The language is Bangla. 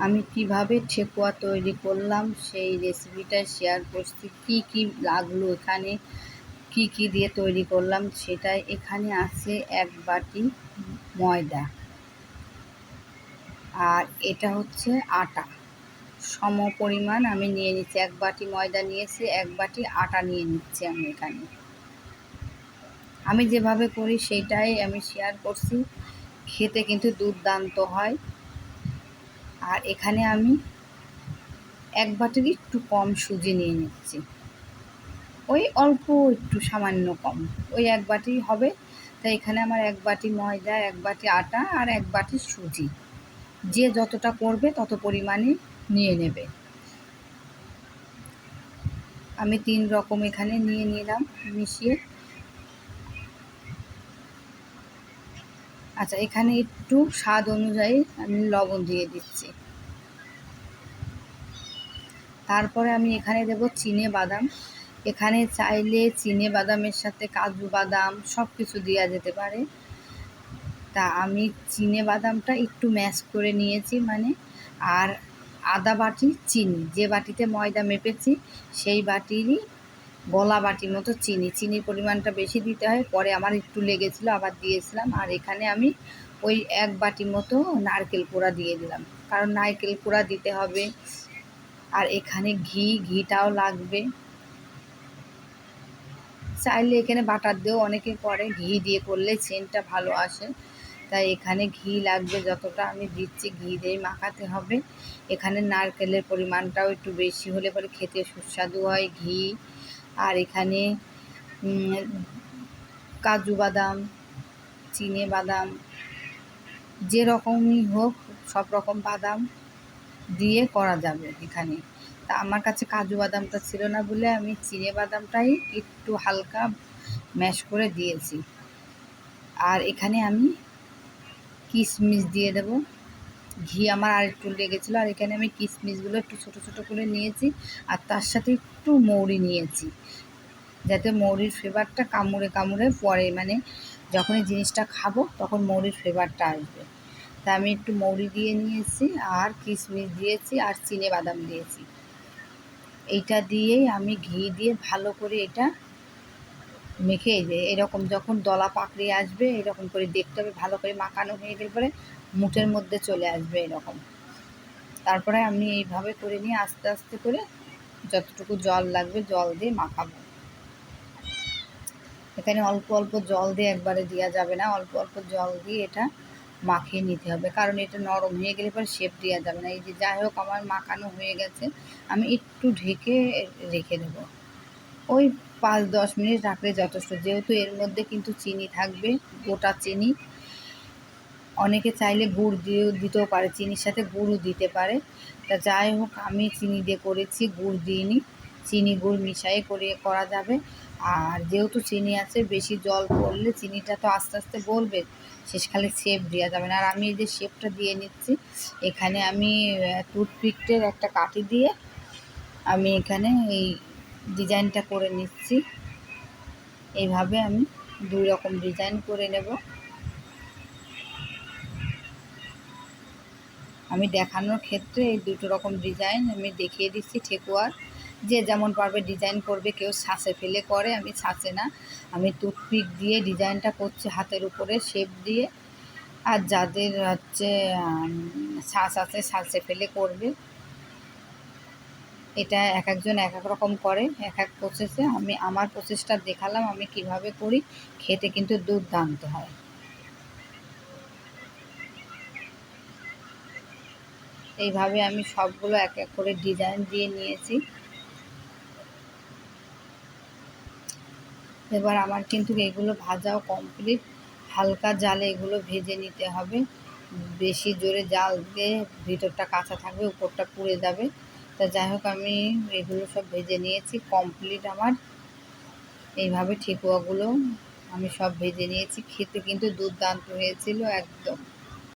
আমি কীভাবে ঠেকুয়া তৈরি করলাম, সেই রেসিপিটা শেয়ার করছি। কি কি লাগল এখানে? কি কি দিয়ে তৈরি করলাম, সেটাই এখানে আছে এক বাটি ময়দা। আর এটা হচ্ছে আটা। সম পরিমাণ আমি নিয়ে নিচ্ছি। এক বাটি ময়দা নিয়েছি, এক বাটি আটা নিয়ে নিচ্ছি আমি এখানে। আমি যেভাবে করি সেটাই আমি শেয়ার করছি। খেতে কিন্তু দুর্দান্ত হয়। আর এখানে আমি এক বাটির একটু কম সুজি নিয়ে নিচ্ছি। ওই অল্প একটু সামান্য কম। ওই এক বাটি হবে। তাই এখানে আমার এক বাটি ময়দা, এক বাটি আটা আর এক বাটি সুজি। যে যতটা করবে তত পরিমাণে নিয়ে নেবে। আমি তিন রকম এখানে নিয়ে নিলাম মিশিয়ে। আচ্ছা এখানে একটু স্বাদ অনুযায়ী আমি লবণ দিয়ে দিচ্ছি। তারপরে আমি এখানে দেব চিনে বাদাম। এখানে চাইলে চিনে বাদামের সাথে কাজু বাদাম সব কিছু দেওয়া যেতে পারে। তা আমি চিনে বাদামটা একটু ম্যাশ করে নিয়েছি মানে আর আদা বাটি, চিনি, যে বাটিতে ময়দা মেপেছি, সেই বাটিরই গলা বাটির মতো চিনি। চিনির পরিমাণটা বেশি দিতে হয়, পরে আমার একটু লেগেছিলো, আবার দিয়েছিলাম। আর এখানে আমি ওই এক বাটি মতো নারকেল পোড়া দিয়ে দিলাম। কারণ নারকেল পোড়া দিতে হবে। আর এখানে ঘি, ঘিটাও লাগবে। চাইলে এখানে বাটার দিয়েও অনেকে করে। ঘি দিয়ে করলে সেন্টটা ভালো আসে। তাই এখানে ঘি লাগবে যতটা। আমি দিচ্ছি ঘি দিয়ে মাখাতে হবে। এখানে নারকেলের পরিমাণটাও একটু বেশি হলে পরে খেতে সুস্বাদু হয়। ঘি আর এখানে কাজু বাদাম, চিনে বাদাম, যে রকমই হোক, সব রকম বাদাম দিয়ে করা যাবে এখানে। তা আমার কাছে কাজু বাদামটা ছিল না বলে আমি চিনে বাদামটাই একটু হালকা ম্যাশ করে দিয়েছি। আর এখানে আমি কিশমিশ দিয়ে দেব। ঘি আমার আর একটু লেগেছিলো, আর এখানে আমি কিশমিশগুলো একটু ছোটো ছোটো করে নিয়েছি, আর তার সাথে একটু মৌরি নিয়েছি, যাতে মৌরির ফ্লেভারটা কামড়ে কামড়ে পরে মানে যখনই জিনিসটা খাব তখন মৌরির ফ্লেভারটা আসবে। তা আমি একটু মৌরি দিয়ে নিয়েছি, আর কিশমিশ দিয়েছি, আর চিনে বাদাম দিয়েছি। এইটা দিয়েই আমি ঘি দিয়ে ভালো করে এটা মেখে যে এরকম যখন দলা পাকড়ি আসবে, এরকম করে দেখতে হবে, ভালো করে মাখানো হয়ে গেলে পরে মুঠের মধ্যে চলে আসবে এরকম। তারপরে আমি এইভাবে করে নিয়ে আস্তে আস্তে করে যতটুকু জল লাগবে জল দিয়ে মাখাবো। এখানে অল্প অল্প জল দিয়ে একবারে দেওয়া যাবে না, অল্প অল্প জল দিয়ে এটা মাখিয়ে নিতে হবে। কারণ এটা নরম হয়ে গেলে পরে শেপ দেওয়া যাবে না। এই যে যাই হোক, আমার মাখানো হয়ে গেছে, আমি একটু ঢেকে রেখে দেবো। ওই পাঁচ, দশ মিনিট রাখলে যথেষ্ট। যেহেতু এর মধ্যে কিন্তু চিনি থাকবে, গোটা চিনি। অনেকে চাইলে গুড় দিয়েও দিতেও পারে, চিনির সাথে গুড়ও দিতে পারে। তা যাই হোক, আমি চিনি দিয়ে করেছি, গুড় দিইনি। চিনি গুড় মিশাই করে করা যাবে। আর যেহেতু চিনি আছে, বেশি জল পড়লে চিনিটা তো আস্তে আস্তে গলবে, শেষকালে শেপ দেওয়া যাবে না। আর আমি এই যে শেপটা দিয়ে নিচ্ছি, এখানে আমি টুথপিকটের একটা কাঠি দিয়ে আমি এখানে এই ডিজাইনটা করে নিচ্ছি। এইভাবে আমি দুই রকম ডিজাইন করে নেব। আমি দেখানোর ক্ষেত্রে এই দুটো রকম ডিজাইন আমি দেখিয়ে দিচ্ছি ঠেকুয়ার। যে যেমন পারবে ডিজাইন করবে, কেউ ছাঁচে ফেলে করে, আমি ছাঁচে না। আমি টুথপিক দিয়ে ডিজাইনটা করছি হাতের উপরে, শেপ দিয়ে। আর যাদের হচ্ছে ছাঁচ আছে ছাঁচে ফেলে করবে। এটা এক একজন এক এক রকম করে, এক এক প্রসেসে আমি, আমার প্রসেসটা দেখালাম আমি কীভাবে করি, খেতে কিন্তু দুর্দান্ত হয়। এইভাবে আমি সবগুলো এক এক করে ডিজাইন দিয়ে নিয়েছি। এবার আমার কিন্তু এগুলো ভাজাও কমপ্লিট হালকা জালে এগুলো ভেজে নিতে হবে। বেশি জোরে জাল দিয়ে ভিতরটা কাঁচা থাকবে, উপরটা পুড়ে যাবে। তা যাই হোক, আমি এগুলো সব ভেজে নিয়েছি কমপ্লিট আমার। এইভাবে ঠেকুয়াগুলো আমি সব ভেজে নিয়েছি। খেতে কিন্তু দুর্দান্ত হয়েছিল একদম।